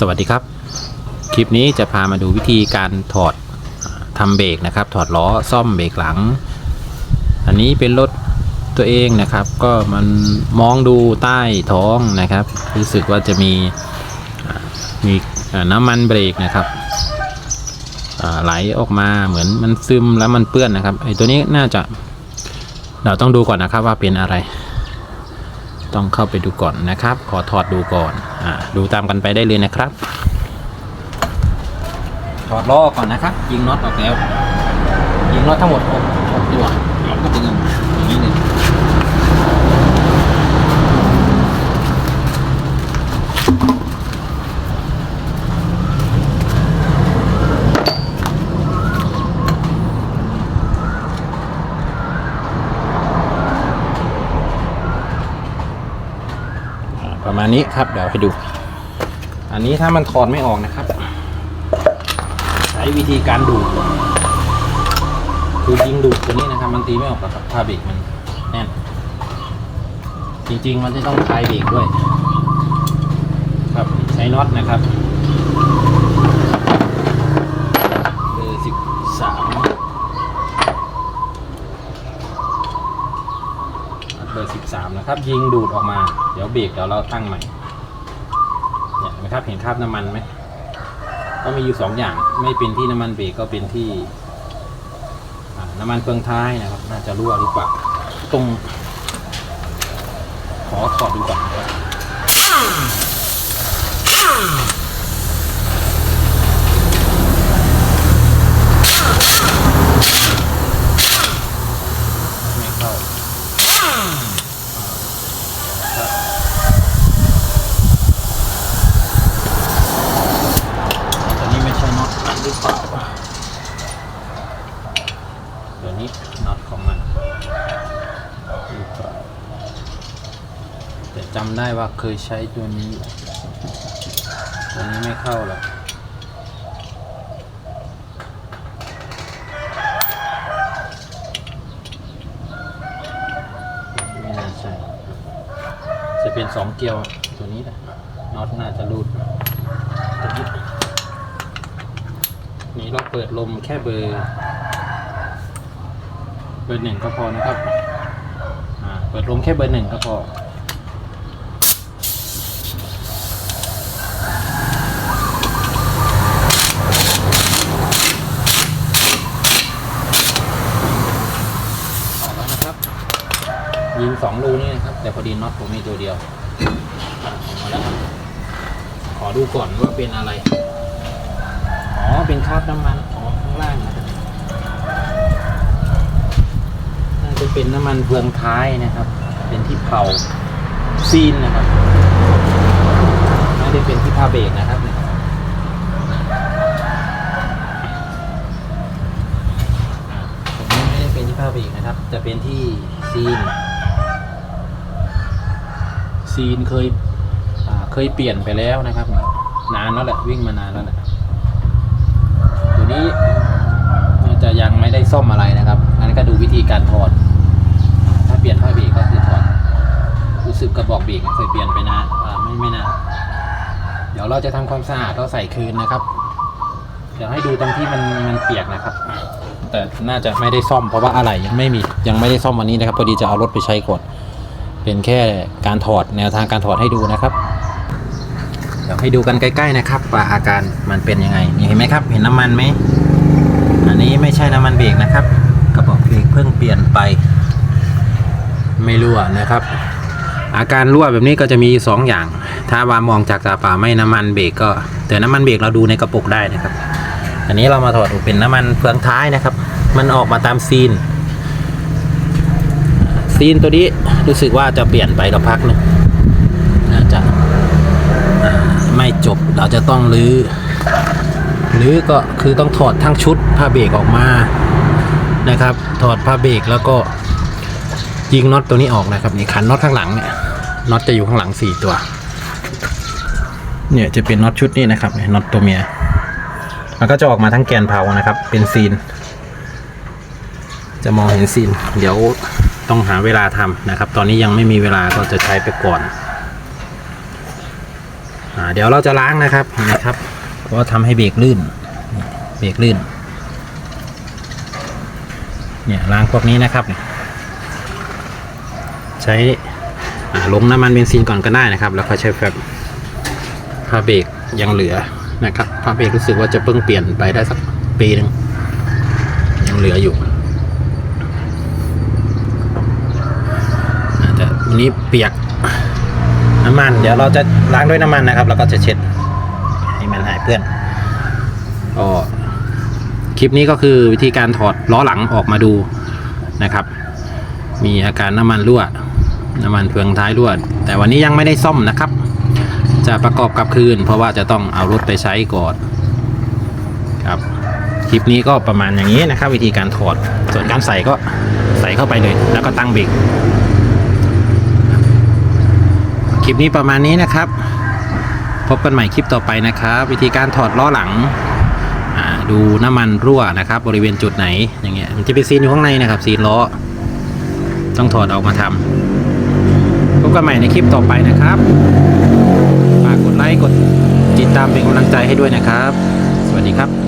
สวัสดีครับ คลิปนี้จะพามาดูวิธีการถอดอาทำเบรกนะครับ ถอดล้อซ่อมเบรกหลัง อันนี้เป็นรถตัวเองนะครับ ก็มันมองดูใต้ท้องนะครับ รู้สึกว่าจะมีมีน้ำมันเบรกนะครับไหลออกมาเหมือนมันซึมแล้วมันเปื้อนนะครับไอ้ตัวนี้น่าจะเราต้องดูก่อนนะครับว่าเป็นอะไร ต้องเข้าไปดูก่อนนะครับ ขอถอดดูก่อนอ่าดูตามกันไปได้เลยนะครับ ถอดล้อก่อนนะครับ ยิงน็อตออกแล้ว ยิงน็อตทั้งหมดหกหกตัวงออกมาอย่างนี้เลยอ่า ประมาณนี้ครับเดี๋ยวให้ดู อันนี้ถ้ามันถอดไม่ออกนะครับ ใช้วิธีการดูดคือยิงดูดตัวนี้นะครับมันตีไม่ออกหรอกครับผ้าเบรกมันแน่นจริง ๆ มันจะต้องคลายเบรกด้วย ครับใช้น็อตนะครับอร์สิบสามเบอร์สิบสามนะครับ ยิงดูดออกมา เดี๋ยวเบรกเดี๋ยวเราตั้งใหม่เนี่ยนไหมครับเห็นคราบน้ำมันไหมก็มีอยู่สองอย่างไม่เป็นที่น้ำมันเบรกก็เป็นที่น้ำมันเฟืองท้ายนะครับ น่าจะรั่วหรือเปล่าตรง ขอถอดดูก่อนนะครับไม่เข้าตอนนี้ไม่ใช่น็อ ตหรือเดี๋ยวนี้น็อตของมันหรือเปล่าแต่จำได้ว่าเคยใช้ตัวนี้ ตัวนี้ไม่เข้าหรอกไม่น่าใช่ จะเป็นสองเกลียวตัวนี้แหละน็อตน่าจะรูดตัวนี้ นี่เราเปิดลมแค่เบอร์ เบอร์หนึ่งก็พอนะครับเปิดลมแค่เบอร์หนึ่งก็พอออกแล้วนะครับยิงสองรูนี่นะครับ แต่พอดีน็อตผมมีตัวเดียวออกมาแล้วขอดูก่อนว่าเป็นอะไร อ๋อ เป็นคราบน้ำมันอ๋อข้างล่างนะครับน่าจะเป็นน้ำมันเฟืองท้ายนะครับ เป็นที่เผาซีนนะครับไม่ได้เป็นที่พาเบรกนะครับผมไม่ได้เป็นที่ผ้าเบรกนะครับจะเป็นที่ซีน ซีนเคยเคยเปลี่ยนไปแล้วนะครับ นานแล้วแหละวิ่งมานานแล้วแหละตัว นี้น่าจะยังไม่ได้ซ่อมอะไรนะครับงั้นก็ดูวิธีการถอด ถ้าเปลี่ยนผ้าเบรกก็คือถอดรู้สึกกระบอกเบรกเคยเปลี่ยนไปนะไม่ไม่นานเดี๋ยวเราจะทำความสะอาดเราใส่คืนนะครับ เดี๋ยวให้ดูตรงที่มันมันเปียกนะครับ แต่น่าจะไม่ได้ซ่อมเพราะว่าอะไรยังไม่มียังไม่ได้ซ่อมวันนี้นะครับพอดีจะเอารถไปใช้ก่อนเป็นแค่การถอดแนวทางการถอดให้ดูนะครับ เดี๋ยวให้ดูกันใกล้ๆนะครับว่าอาการมันเป็นยังไงนี่เห็นไหมครับ เห็นน้ำมันไหมอันนี้ไม่ใช่น้ำมันเบรกนะครับ กระบอกเบรกเพิ่งเปลี่ยนไป ไม่รั่วนะครับ อาการรั่วแบบนี้ก็จะมีสองอย่าง ถ้าว่ามองจากตาเปล่าไม่น้ำมันเบรกก็แต่น้ำมันเบรกเราดูในกระปุกได้นะครับ อันนี้เรามาถอดดูเป็นน้ำมันเฟืองท้ายนะครับ มันออกมาตามซีนซีนตัวนี้รู้สึกว่าจะเปลี่ยนไปกับพักหนึงน่าจะอ่า ไม่จบเราจะต้องรื้อรื้อก็คือต้องถอดทั้งชุดผ้าเบรกออกมานะครับ ถอดผ้าเบรกแล้วก็ยิงน็อตตัวนี้ออกนะครับนี่ขันน็อตข้างหลังเนี่ยน็อตจะอยู่ข้างหลังสี่ตัว เนี่ยจะเป็นน็อตชุดนี้นะครับนี่น็อตตัวเมียมันก็จะออกมาทั้งแกนเผานะครับ เป็นซีน จะมองเห็นซีน เดี๋ยวต้องหาเวลาทำนะครับ ตอนนี้ยังไม่มีเวลาก็จะใช้ไปก่อน อ่าเดี๋ยวเราจะล้างนะครับนะครับ เพราะว่าทำให้เบรกลื่น เบรกลื่น เนี่ยล้างพวกนี้นะครับ ใช้ลงน้ำมันเบนซินก่อนก็ได้นะครับ แล้วก็ใช้แบบผ้าเบรกยังเหลือนะครับผ้าเบรกรู้สึกว่าจะเพิ่งเปลี่ยนไปได้สักปีหนึ่งยังเหลืออยู่อาแต่วันนี้เปียก มัน เดี๋ยวเราจะล้างด้วยน้ำมันนะครับแล้วก็จะเช็ดให้มันหายเปื้อนก็คลิปนี้ก็คือวิธีการถอดล้อหลังออกมาดูนะครับ มีอาการน้ำมันรั่วน้ำมันเฟืองท้ายรั่วแต่วันนี้ยังไม่ได้ซ่อมนะครับ จะประกอบกับคืน เพราะว่าจะต้องเอารถไปใช้ก่อนครับคลิปนี้ก็ประมาณอย่างนี้นะครับ วิธีการถอดส่วนการใส่ก็ใส่เข้าไปเลย แล้วก็ตั้งเบรก คลิปนี้ประมาณนี้นะครับ พบกันใหม่คลิปต่อไปนะครับ วิธีการถอดล้อหลังดูน้ำมันรั่วนะครับ บริเวณจุดไหนอย่างเงี้ยมันจะเป็นซีนอยู่ข้างในนะครับซีนล้อ ต้องถอดออกมาทำพบกันใหม่ในคลิปต่อไปนะครับฝากกดไลค์กดติดตามเป็นกำลังใจให้ด้วยนะครับ สวัสดีครับ